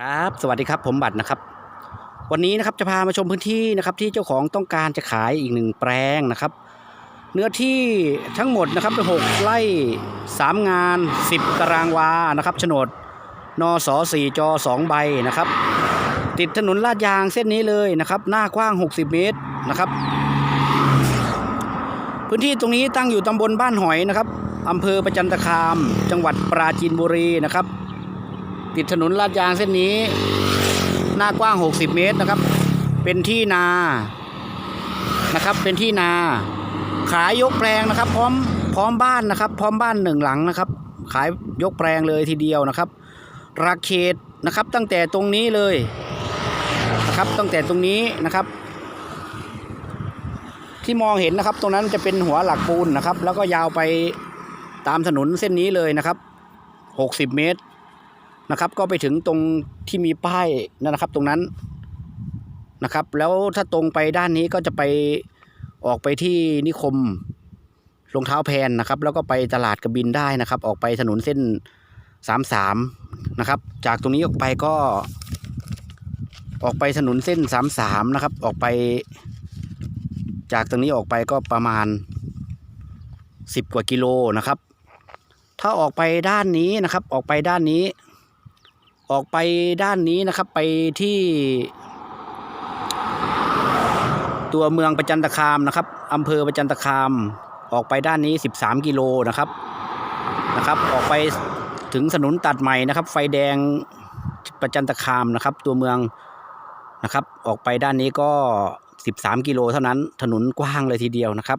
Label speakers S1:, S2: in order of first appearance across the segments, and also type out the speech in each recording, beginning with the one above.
S1: ครับ สวัสดีครับ ผมบัตรนะครับ วันนี้นะครับจะพามาชมพื้นที่นะครับ ที่เจ้าของต้องการจะขายอีกหนึ่งแปลงนะครับ เนื้อที่ทั้งหมดนะครับเป็นหกไร่สามงาน10ตารางวานะครับโฉนดนสสี่จสองใบนะครับ ติดถนนลาดยางเส้นนี้เลยนะครับ หน้ากว้าง 60 เมตรนะครับ พื้นที่ตรงนี้ตั้งอยู่ตำบลบ้านหอยนะครับอำเภอประจันตคาม จังหวัดปราจีนบุรีนะครับ ติดถนนลาดยางเส้นนี้ หน้ากว้าง 60 เมตรนะครับ เป็นที่นานะครับ เป็นที่นา ขายยกแปลงนะครับ พร้อมพร้อมบ้านนะครับ พร้อมบ้านหนึ่งหลังนะครับ ขายยกแปลงเลยทีเดียวนะครับ ราเขตนะครับตั้งแต่ตรงนี้เลยนะครับตั้งแต่ตรงนี้นะครับ ที่มองเห็นนะครับ ตรงนั้นจะเป็นหัวหลักปูนนะครับ แล้วก็ยาวไปตามถนนเส้นนี้เลยนะครับ 60 เมตร นะครับ ก็ไปถึงตรงที่มีป้ายนั่นนะครับ ตรงนั้นนะครับ แล้วถ้าตรงไปด้านนี้ก็จะไปออกไปที่นิคมรองเท้าแพนนะครับ แล้วก็ไปตลาดกระบินได้นะครับ ออกไปถนนเส้นสามสามนะครับ จากตรงนี้ออกไปก็ ออกไปถนนเส้นสามสามนะครับ ออกไป จากตรงนี้ออกไปก็ประมาณสิบกว่ากิโลนะครับ ถ้าออกไปด้านนี้นะครับ ออกไปด้านนี้ ออกไปด้านนี้นะครับไปที่ ตัวเมืองประจันตคามนะครับอำเภอประจันตคาม ออกไปด้านนี้ 13 กิโลนะครับนะครับ ออกไปถึงถนนตัดใหม่นะครับ ไฟแดงประจันตคามนะครับ ตัวเมืองนะครับ ออกไปด้านนี้ก็ 13 กิโลเท่านั้น ถนนกว้างเลยทีเดียวนะครับ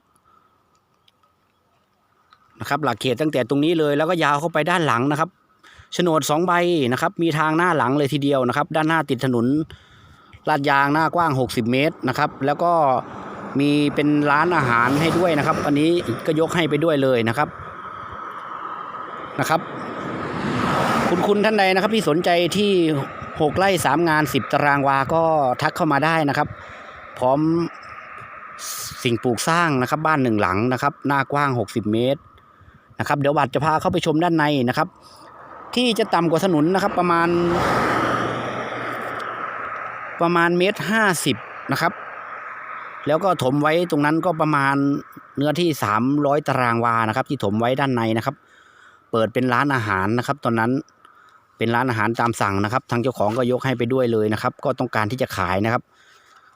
S1: นะครับ หลักเขตตั้งแต่ตรงนี้เลยแล้วก็ยาวเข้าไปด้านหลังนะครับ โฉนดสองใบนะครับ มีทางหน้าหลังเลยทีเดียวนะครับ ด้านหน้าติดถนนลาดยางหน้ากว้าง 60 เมตรนะครับ แล้วก็มีเป็นร้านอาหารให้ด้วยนะครับ อันนี้ก็ยกให้ไปด้วยเลยนะครับนะครับ คุณคุณท่านใดนะครับ ที่สนใจที่6ไร่3งาน 10 ตารางวาก็ทักเข้ามาได้นะครับ พร้อมสิ่งปลูกสร้างนะครับ บ้านหนึ่งหลังนะครับ หน้ากว้าง 60 เมตรนะครับ เดี๋ยวบัตรจะพาเข้าไปชมด้านในนะครับ ที่จะต่ำกว่าถนนนะครับ ประมาณ ประมาณเมตรห้าสิบนะครับ แล้วก็ถมไว้ตรงนั้นก็ประมาณเนื้อที่สามร้อยตารางวานะครับ ที่ถมไว้ด้านในนะครับ เปิดเป็นร้านอาหารนะครับ ตอนนั้นเป็นร้านอาหารตามสั่งนะครับ ทางเจ้าของก็ยกให้ไปด้วยเลยนะครับ ก็ต้องการที่จะขายนะครับ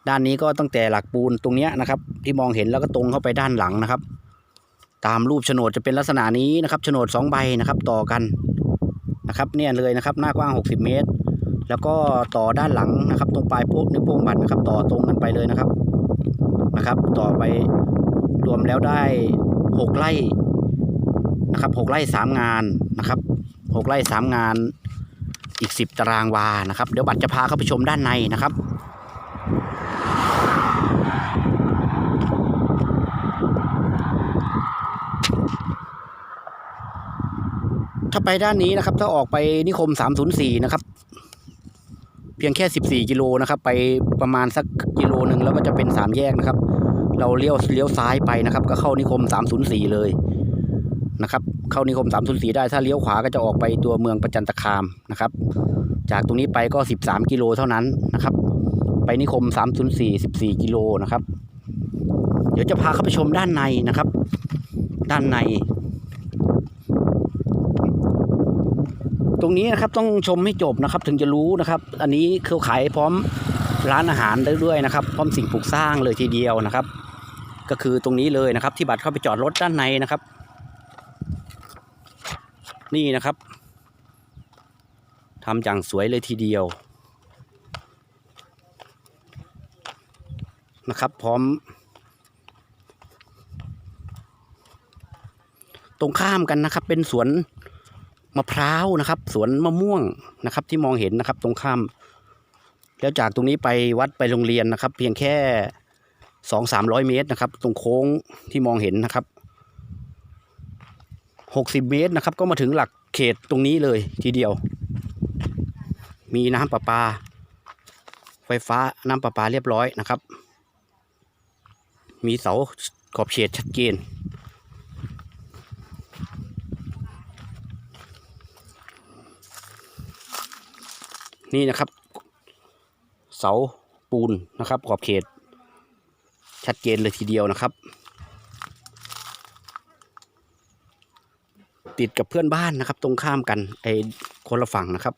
S1: ด้านนี้ก็ตั้งแต่หลักปูนตรงเนี้ยนะครับ ที่มองเห็นแล้วก็ตรงเข้าไปด้านหลังนะครับ ตามรูปโฉนดจะเป็นลักษณะนี้นะครับโฉนดสองใบนะครับ ต่อกัน นะครับเนี่ยเลยนะครับหน้ากว้าง 60 เมตร แล้วก็ต่อด้านหลังนะครับตรงปลายโป๊ะนิ้วโป้งบัตรนะครับ ต่อตรงกันไปเลยนะครับนะครับ ต่อไปรวมแล้วได้ 6ไร่นะครับ6ไร่3งานนะครับ6ไร่3งานอีก 10 ตารางวานะครับ เดี๋ยวบัตรจะพาเข้าไปชมด้านในนะครับ ถ้าไปด้านนี้นะครับ ถ้าออกไปนิคม 304 นะครับ เพียงแค่ 14 กิโลนะครับ ไปประมาณสักกิโลหนึ่งแล้วก็จะเป็นสามแยกนะครับ เราเลี้ยวเลี้ยวซ้ายไปนะครับ ก็เข้านิคม 304 เลยนะครับ เข้านิคม 304 ได้ ถ้าเลี้ยวขวาก็จะออกไปตัวเมืองประจันตคามนะครับ จากตรงนี้ไปก็ 13 กิโลเท่านั้นนะครับ ไปนิคม 304 14 กิโลนะครับ เดี๋ยวจะพาเข้าไปชมด้านในนะครับ ด้านใน ตรงนี้นะครับต้องชมให้จบนะครับถึงจะรู้นะครับ อันนี้เขาขายพร้อมร้านอาหารได้ด้วยนะครับ พร้อมสิ่งปลูกสร้างเลยทีเดียวนะครับ ก็คือตรงนี้เลยนะครับ ที่บัตรเข้าไปจอดรถด้านในนะครับ นี่นะครับทำอย่างสวยเลยทีเดียวนะครับ พร้อม ตรงข้ามกันนะครับเป็นสวน มะพร้าวนะครับ สวนมะม่วงนะครับ ที่มองเห็นนะครับ ตรงข้าม แล้วจากตรงนี้ไปวัดไปโรงเรียนนะครับ เพียงแค่สองสามร้อยเมตรนะครับ ตรงโค้งที่มองเห็นนะครับหกสิบเมตรนะครับ ก็มาถึงหลักเขตตรงนี้เลยทีเดียว มีน้ำประปา ไฟฟ้าน้ำประปาเรียบร้อยนะครับ มีเสาขอบเขตชัดเจน นี่นะครับ เสาปูนนะครับ ขอบเขต ชัดเจนเลยทีเดียวนะครับ ติดกับเพื่อนบ้านนะครับ ตรงข้ามกันไอ้คนละฝั่งนะครับ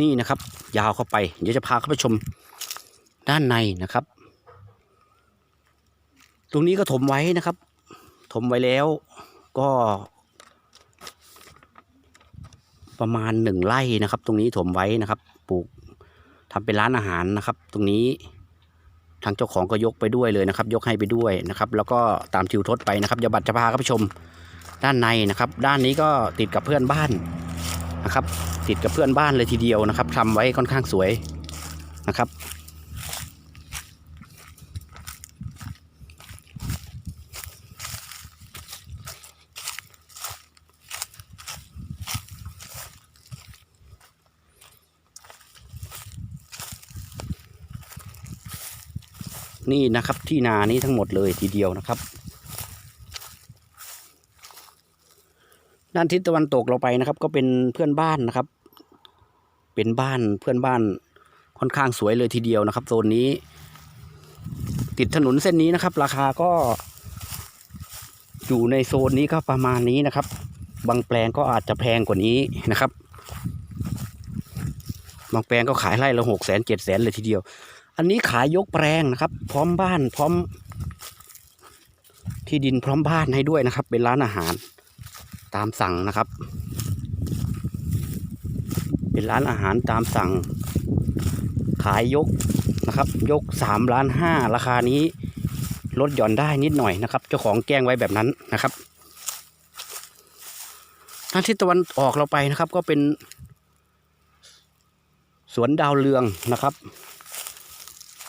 S1: นี่นะครับ ยาวเข้าไป เดี๋ยวจะพาเข้าไปชมด้านในนะครับ ตรงนี้ก็ถมไว้นะครับ ถมไว้แล้วก็ ประมาณหนึ่งไร่นะครับ ตรงนี้ถมไว้นะครับ ปลูกทำเป็นร้านอาหารนะครับ ตรงนี้ทางเจ้าของก็ยกไปด้วยเลยนะครับ ยกให้ไปด้วยนะครับ แล้วก็ตามทิวทศไปนะครับเดี๋ยวบัตรจะพาเข้าไปชมด้านในนะครับ ด้านนี้ก็ติดกับเพื่อนบ้าน นะครับ ติดกับเพื่อนบ้านเลยทีเดียวนะครับทำไว้ค่อนข้างสวยนะครับ นี่นะครับที่นานี้ทั้งหมดเลยทีเดียวนะครับ ด้านทิศตะวันตกเราไปนะครับ ก็เป็นเพื่อนบ้านนะครับ เป็นบ้านเพื่อนบ้านค่อนข้างสวยเลยทีเดียวนะครับโซนนี้ ติดถนนเส้นนี้นะครับ ราคาก็อยู่ในโซนนี้ก็ประมาณนี้นะครับ บางแปลงก็อาจจะแพงกว่านี้นะครับ บางแปลงก็ขายไร่ละหกแสนเจ็ดแสนเลยทีเดียว อันนี้ขายยกแปลงนะครับ พร้อมบ้านพร้อมที่ดินพร้อมบ้านให้ด้วยนะครับ เป็นร้านอาหาร ตามสั่งนะครับ เป็นร้านอาหารตามสั่ง ขายยกนะครับ ยกสามล้านห้าราคานี้ลดหย่อนได้นิดหน่อยนะครับ เจ้าของแจ้งไว้แบบนั้นนะครับทางทิศตะวันออกเราไปนะครับ ก็เป็น สวนดาวเรืองนะครับ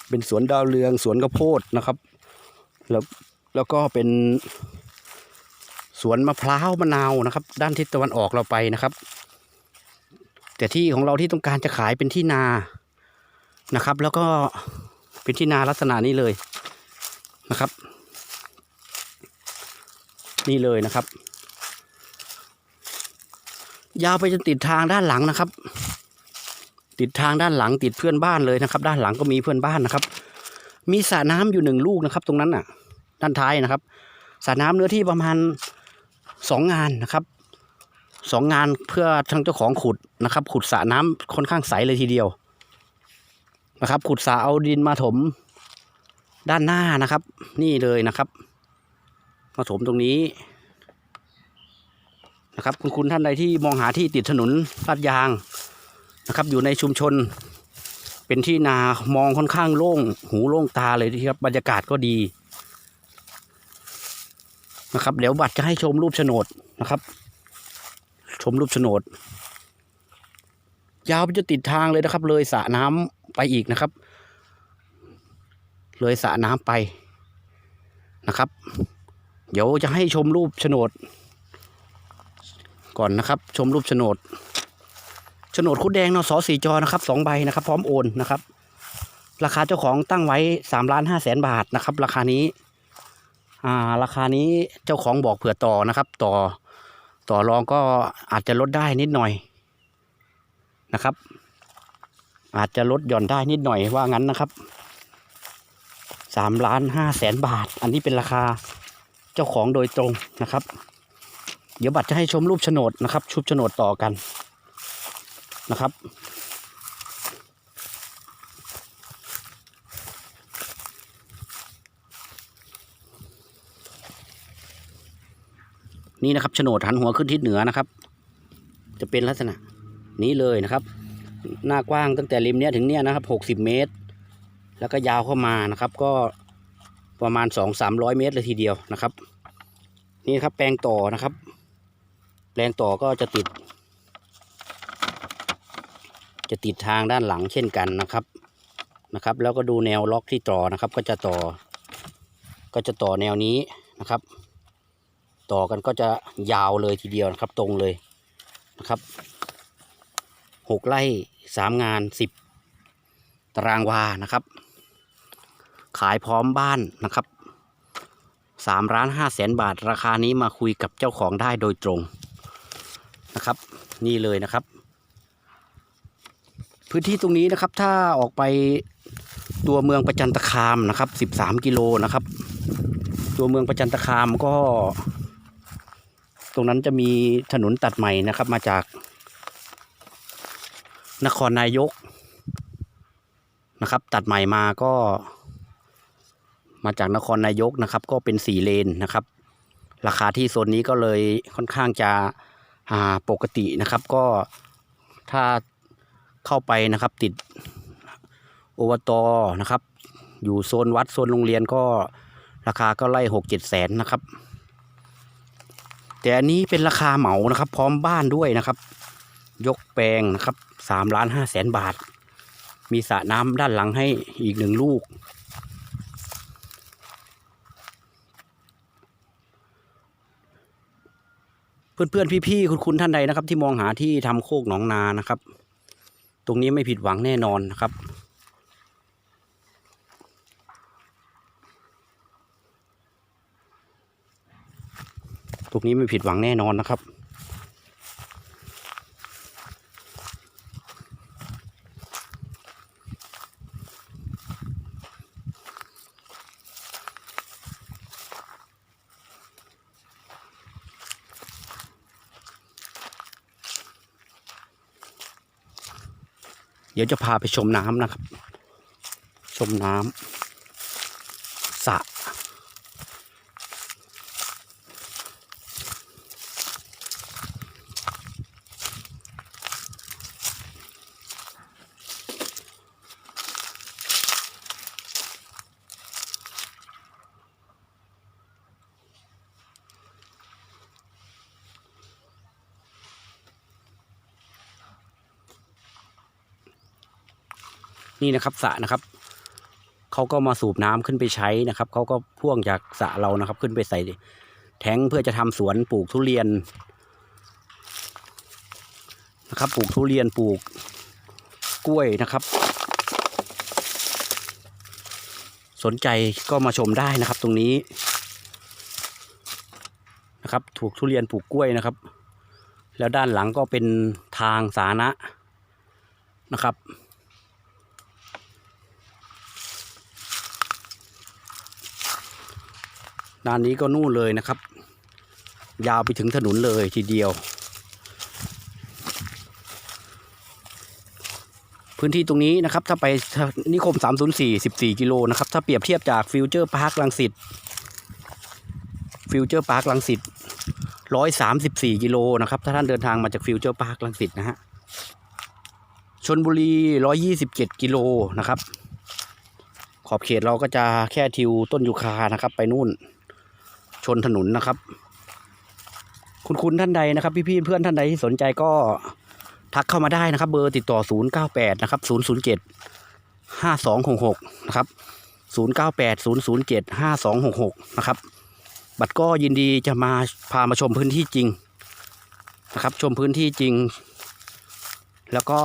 S1: เป็นสวนดาวเรือง สวนข้าวโพดนะครับ แล้วแล้วก็เป็น สวนมะพร้าวมะนาวนะครับ ด้านทิศตะวันออกเราไปนะครับ แต่ที่ของเราที่ต้องการจะขายเป็นที่นานะครับ แล้วก็เป็นที่นาลักษณะนี้เลยนะครับ นี่เลยนะครับ ยาวไปจนติดทางด้านหลังนะครับ ติดทางด้านหลังติดเพื่อนบ้านเลยนะครับ ด้านหลังก็มีเพื่อนบ้านนะครับ มีสระน้ำอยู่หนึ่งลูกนะครับ ตรงนั้นน่ะ ด้านท้ายนะครับสระน้ำเนื้อที่ประมาณ สองงานนะครับสองงานเพื่อทางเจ้าของขุดนะครับ ขุดสระน้ำค่อนข้างใสเลยทีเดียวนะครับ ขุดสระเอาดินมาถมด้านหน้านะครับ นี่เลยนะครับ มาถมตรงนี้นะครับ คุณคุณท่านใดที่มองหาที่ติดถนนลาดยางนะครับ อยู่ในชุมชน เป็นที่นามองค่อนข้างโล่ง หูโล่งตาเลยทีครับบรรยากาศก็ดี นะครับ เดี๋ยวบัตรจะให้ชมรูปโฉนดนะครับ ชมรูปโฉนด ยาวไปจนติดทางเลยนะครับ เลยสระน้ำไปอีกนะครับ เลยสระน้ำไปนะครับ เดี๋ยวจะให้ชมรูปโฉนด ก่อนนะครับ ชมรูปโฉนดโฉนดคุดแดงนสสี่จอนะครับสองใบนะครับ พร้อมโอนนะครับ ราคาเจ้าของตั้งไว้สามล้านห้าแสนบาทนะครับ ราคานี้ อ่าราคานี้เจ้าของบอกเผื่อต่อนะครับ ต่อต่อรองก็อาจจะลดได้นิดหน่อยนะครับ อาจจะลดหย่อนได้นิดหน่อยว่างั้นนะครับสามล้านห้าแสนบาท อันนี้เป็นราคาเจ้าของโดยตรงนะครับ เดี๋ยวบัตรจะให้ชมรูปโฉนดนะครับ ชุบโฉนดต่อกันนะครับ นี่นะครับโฉนดหันหัวขึ้นทิศเหนือนะครับ จะเป็นลักษณะนี้เลยนะครับ หน้ากว้างตั้งแต่ริมเนี้ยถึงเนี้ยนะครับหกสิบเมตร แล้วก็ยาวเข้ามานะครับ ก็ประมาณสองสามร้อยเมตรเลยทีเดียวนะครับ นี่ครับแปลงต่อนะครับ แปลงต่อก็จะติด จะติดทางด้านหลังเช่นกันนะครับนะครับ แล้วก็ดูแนวล็อกที่ต่อนะครับ ก็จะต่อ ก็จะต่อแนวนี้นะครับ ต่อกันก็จะยาวเลยทีเดียวนะครับ ตรงเลยนะครับหกไร่สามงานสิบตารางวานะครับ ขายพร้อมบ้านนะครับสามล้านห้าแสนบาท ราคานี้มาคุยกับเจ้าของได้โดยตรงนะครับ นี่เลยนะครับ พื้นที่ตรงนี้นะครับ ถ้าออกไปตัวเมืองประจันตคามนะครับสิบสามกิโลนะครับ ตัวเมืองประจันตคามก็ ตรงนั้นจะมีถนนตัดใหม่นะครับ มาจาก นครนายกนะครับ ตัดใหม่มาก็ มาจากนครนายกนะครับ ก็เป็นสี่เลนนะครับ ราคาที่โซนนี้ก็เลยค่อนข้างจะอ่าปกตินะครับก็ถ้าเข้าไปนะครับติดโอวตนะครับ อยู่โซนวัดโซนโรงเรียนก็ราคาก็ไล่หกเจ็ดแสนนะครับ แต่อันนี้เป็นราคาเหมานะครับ พร้อมบ้านด้วยนะครับ ยกแปลงนะครับสามล้านห้าแสนบาท มีสระน้ำด้านหลังให้อีกหนึ่งลูก เพื่อนๆพี่ๆคุณคุณท่านใดนะครับ ที่มองหาที่ทำโคกหนองนานะครับ ตรงนี้ไม่ผิดหวังแน่นอนนะครับ ตรงนี้ไม่ผิดหวังแน่นอนนะครับ เดี๋ยวจะพาไปชมน้ำนะครับ ชมน้ำ นี่นะครับสระนะครับเขาก็มาสูบน้ำขึ้นไปใช้นะครับเขาก็พ่วงจากสระเรานะครับ ขึ้นไปใส่แทงเพื่อจะทำสวนปลูกทุเรียนนะครับ ปลูกทุเรียนปลูกกล้วยนะครับ สนใจก็มาชมได้นะครับ ตรงนี้นะครับถูกทุเรียนปลูกกล้วยนะครับ แล้วด้านหลังก็เป็นทางสาธารณะนะครับ ด้านนี้ก็นู่นเลยนะครับ ยาวไปถึงถนนเลยทีเดียว พื้นที่ตรงนี้นะครับ ถ้าไปนิคม 304 14 กิโลนะครับ ถ้าเปรียบเทียบจากฟิวเจอร์พาร์คลังสิตฟิวเจอร์พาร์คลังสิต134 กิโลนะครับ ถ้าท่านเดินทางมาจากฟิวเจอร์พาร์คลังสิตนะฮะชนบุรี 127 กิโลนะครับ ขอบเขตเราก็จะแค่ทิวต้นยูคานะครับ ไปนู่น ชนถนนนะครับ คุณคุณท่านใดนะครับ พี่ๆเพื่อนท่านใดที่สนใจก็ทักเข้ามาได้นะครับ เบอร์ติดต่อ 098 นะครับ 007 5266 นะครับ 098 007 5266 นะครับ บัตรก็ยินดีจะมาพามาชมพื้นที่จริงนะครับ ชมพื้นที่จริง แล้วก็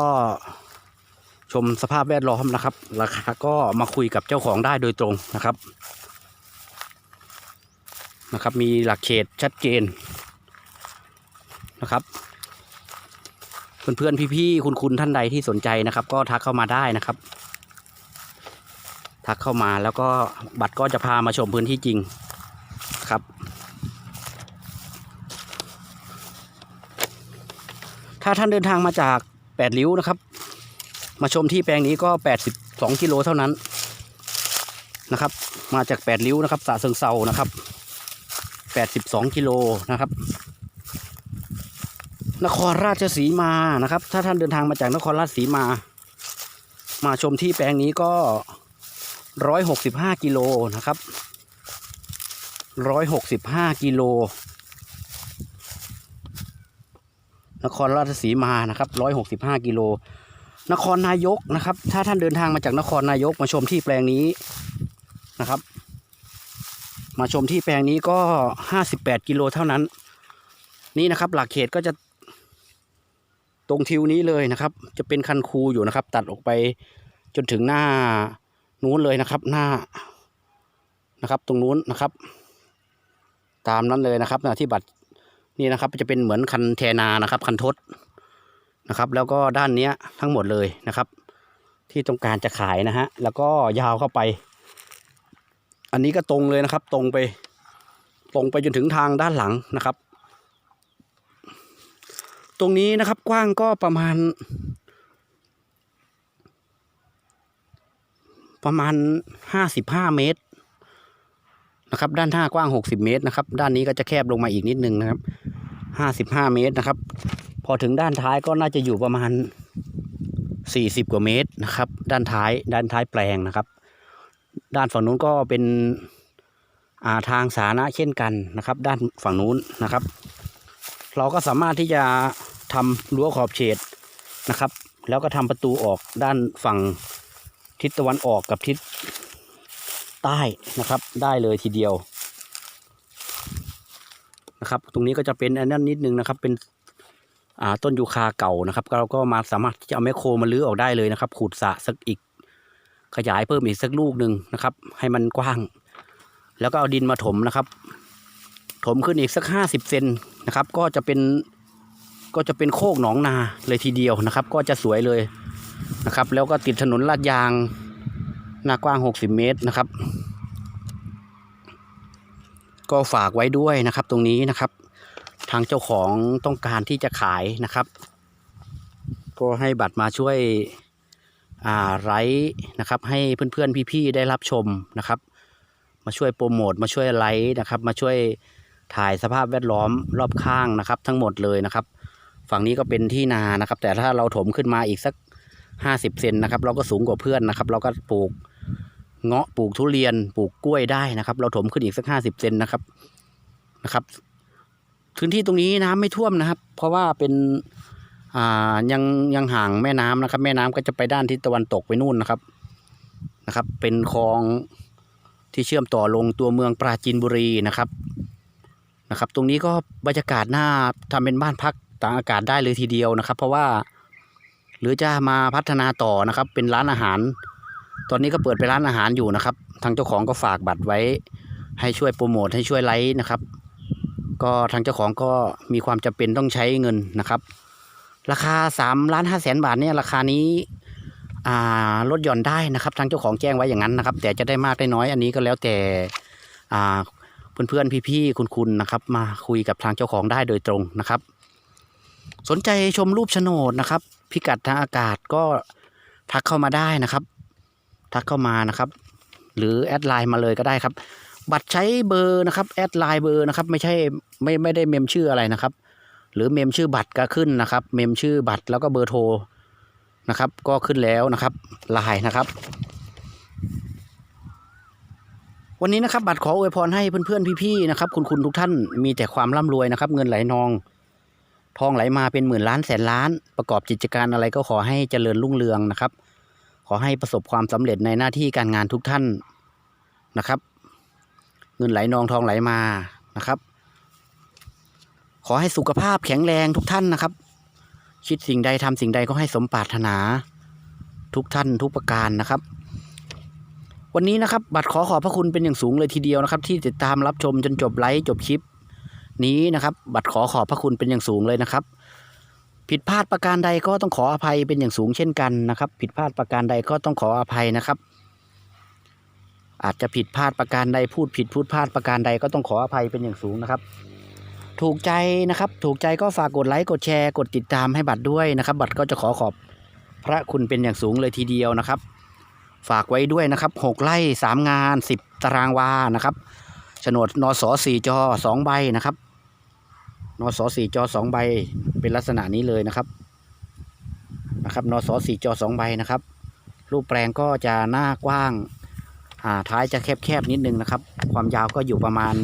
S1: ชมสภาพแวดล้อมนะครับ ราคาก็มาคุยกับเจ้าของได้โดยตรงนะครับ นะครับ มีหลักเขตชัดเจนนะครับ เพื่อนๆพี่ๆคุณๆท่านใดที่สนใจนะครับ ก็ทักเข้ามาได้นะครับ ทักเข้ามาแล้วก็บัตรก็จะพามาชมพื้นที่จริงครับ ถ้าท่านเดินทางมาจากแปดริ้วนะครับ มาชมที่แปลงนี้ก็แปดสิบสองกิโลเท่านั้นนะครับ มาจากแปดริ้วนะครับสะเซิงเซานะครับ แปดสิบสองกิโลนะครับ นครราชสีมานะครับ ถ้าท่านเดินทางมาจากนครราชสีมา มาชมที่แปลงนี้ก็ร้อยหกสิบห้ากิโลนะครับร้อยหกสิบห้ากิโลนครราชสีมานะครับร้อยหกสิบห้ากิโลนครนายกนะครับ ถ้าท่านเดินทางมาจากนครนายกมาชมที่แปลงนี้นะครับ มาชมที่แปลงนี้ก็ห้าสิบแปดกิโลเท่านั้น นี่นะครับ หลักเขตก็จะตรงทิวนี้เลยนะครับ จะเป็นคันคูอยู่นะครับ ตัดออกไปจนถึงหน้านู้นเลยนะครับ หน้านะครับ ตรงนู้นนะครับ ตามนั้นเลยนะครับนะที่บัตรนี่นะครับจะเป็นเหมือนคันแทนานะครับ คันทดนะครับ แล้วก็ด้านเนี้ยทั้งหมดเลยนะครับ ที่ต้องการจะขายนะฮะแล้วก็ยาวเข้าไป อันนี้ก็ตรงเลยนะครับ ตรงไป ตรงไปจนถึงทางด้านหลังนะครับ ตรงนี้นะครับกว้างก็ประมาณ ประมาณห้าสิบห้าเมตรนะครับ ด้านหน้ากว้างหกสิบเมตรนะครับ ด้านนี้ก็จะแคบลงมาอีกนิดนึงนะครับห้าสิบห้าเมตรนะครับ พอถึงด้านท้ายก็น่าจะอยู่ประมาณสี่สิบกว่าเมตรนะครับ ด้านท้ายด้านท้ายแปลงนะครับ ด้านฝั่งนู้นก็เป็นอาทางสาธารณะเช่นกันนะครับ ด้านฝั่งนู้นนะครับ เราก็สามารถที่จะทำรั้วขอบเขตนะครับ แล้วก็ทำประตูออกด้านฝั่งทิศตะวันออกกับทิศใต้นะครับ ได้เลยทีเดียวนะครับ ตรงนี้ก็จะเป็นอันนั้นนิดนึงนะครับ เป็นอาต้นยูคาเก่านะครับ เราก็มาสามารถที่จะเอาแมคโครมาลื้อออกได้เลยนะครับ ขูดสะสักอีก ขยายเพิ่มอีกสักลูกหนึ่งนะครับ ให้มันกว้าง แล้วก็เอาดินมาถมนะครับ ถมขึ้นอีกสักห้าสิบเซนนะครับ ก็จะเป็นก็จะเป็นโคกหนองนาเลยทีเดียวนะครับ ก็จะสวยเลยนะครับ แล้วก็ติดถนนลาดยางหน้ากว้างหกสิบเมตรนะครับ ก็ฝากไว้ด้วยนะครับ ตรงนี้นะครับ ทางเจ้าของต้องการที่จะขายนะครับ ก็ให้บัตรมาช่วย ไลฟ์นะครับให้เพื่อนๆพี่ๆได้รับชมนะครับ มาช่วยโปรโมทมาช่วยไลฟ์นะครับ มาช่วยถ่ายสภาพแวดล้อมรอบข้างนะครับ ทั้งหมดเลยนะครับ ฝั่งนี้ก็เป็นที่นานะครับ แต่ถ้าเราถมขึ้นมาอีกสักห้าสิบเซนนะครับ เราก็สูงกว่าเพื่อนนะครับ เราก็ปลูกเงาะปลูกทุเรียนปลูกกล้วยได้นะครับ เราถมขึ้นอีกสักห้าสิบเซนนะครับนะครับพื้นที่ตรงนี้น้ำไม่ท่วมนะครับ เพราะว่าเป็น อ่ายังยังห่างแม่น้ำนะครับ แม่น้ำก็จะไปด้านทิศตะวันตกไปนู่นนะครับนะครับ เป็นคลองที่เชื่อมต่อลงตัวเมืองปราจีนบุรีนะครับนะครับ ตรงนี้ก็บรรยากาศหน่าทำเป็นบ้านพักตากอากาศได้เลยทีเดียวนะครับ เพราะว่า หรือจะมาพัฒนาต่อนะครับ เป็นร้านอาหาร ตอนนี้ก็เปิดเป็นร้านอาหารอยู่นะครับ ทางเจ้าของก็ฝากบัตรไว้ ให้ช่วยโปรโมทให้ช่วยไลฟ์นะครับ ก็ทางเจ้าของก็มีความจำเป็นต้องใช้เงินนะครับ ราคา3ล้าน5แสนบาทเนี่ยราคานี้ลดหย่อนได้นะครับทางเจ้าของแจ้งไว้อย่างนั้นนะครับ แต่จะได้มากได้น้อยอันนี้ก็แล้วแต่เพื่อนๆพี่ๆคุณๆนะครับ มาคุยกับทางเจ้าของได้โดยตรงนะครับ สนใจชมรูปโฉนดนะครับ พิกัดทางอากาศก็ทักเข้ามาได้นะครับ ทักเข้ามานะครับ หรือแอดไลน์มาเลยก็ได้ครับ บัตรใช้เบอร์นะครับแอดไลน์เบอร์นะครับ ไม่ใช่ไม่ไม่ได้เมมชื่ออะไรนะครับ หรือเมมชื่อบัตรก็ขึ้นนะครับ เมมชื่อบัตรแล้วก็เบอร์โทรนะครับ ก็ขึ้นแล้วนะครับลายนะครับ วันนี้นะครับ บัตรขออวยพรให้เพื่อนๆพี่ๆนะครับ คุณคุณทุกท่านมีแต่ความร่ำรวยนะครับ เงินไหลนอง ทองไหลมาเป็นหมื่นล้านแสนล้าน ประกอบกิจการอะไรก็ขอให้เจริญรุ่งเรืองนะครับ ขอให้ประสบความสำเร็จในหน้าที่การงานทุกท่านนะครับ เงินไหลนองทองไหลมานะครับ ขอให้สุขภาพแข็งแรงทุกท่านนะครับ คิดสิ่งใดทำสิ่งใดก็ให้สมปรารถนา ทุกท่านทุกประการนะครับ วันนี้นะครับ บัตรขอขอบพระคุณเป็นอย่างสูงเลยทีเดียวนะครับ ที่ติดตามรับชมจนจบไลฟ์จบคลิป นี้นะครับ บัตรขอขอบพระคุณเป็นอย่างสูงเลยนะครับ ผิดพลาดประการใดก็ต้องขออภัยเป็นอย่างสูงเช่นกันนะครับ ผิดพลาดประการใดก็ต้องขออภัยนะครับอาจจะผิดพลาดประการใดพูดผิดพูดพลาดประการใดก็ต้องขออภัยเป็นอย่างสูงนะครับ ถูกใจนะครับ ถูกใจก็ฝากกดไลค์กดแชร์กดติดตามให้บัตรด้วยนะครับ บัตรก็จะขอขอบพระคุณเป็นอย่างสูงเลยทีเดียวนะครับ ฝากไว้ด้วยนะครับหกไร่สามงานสิบตารางวานะครับโฉนดนสสี่จอสองใบนะครับนสสี่จอสองใบเป็นลักษณะนี้เลยนะครับนะครับนสสี่จอสองใบนะครับ รูปแปลงก็จะหน้ากว้างท้ายจะแคบๆนิดนึงนะครับ ความยาวก็อยู่ประมาณ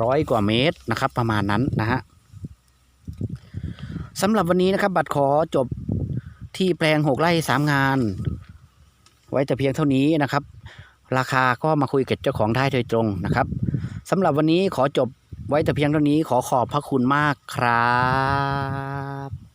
S1: ร้อยกว่าเมตรนะครับ ประมาณนั้นนะฮะสำหรับวันนี้นะครับบัตรขอจบที่แปลงหกไร่สามงาน ไว้แต่เพียงเท่านี้นะครับ ราคาก็มาคุยกับเจ้าของได้โดยตรงนะครับสำหรับวันนี้ขอจบไว้แต่เพียงเท่านี้ขอขอบพระคุณมากครับ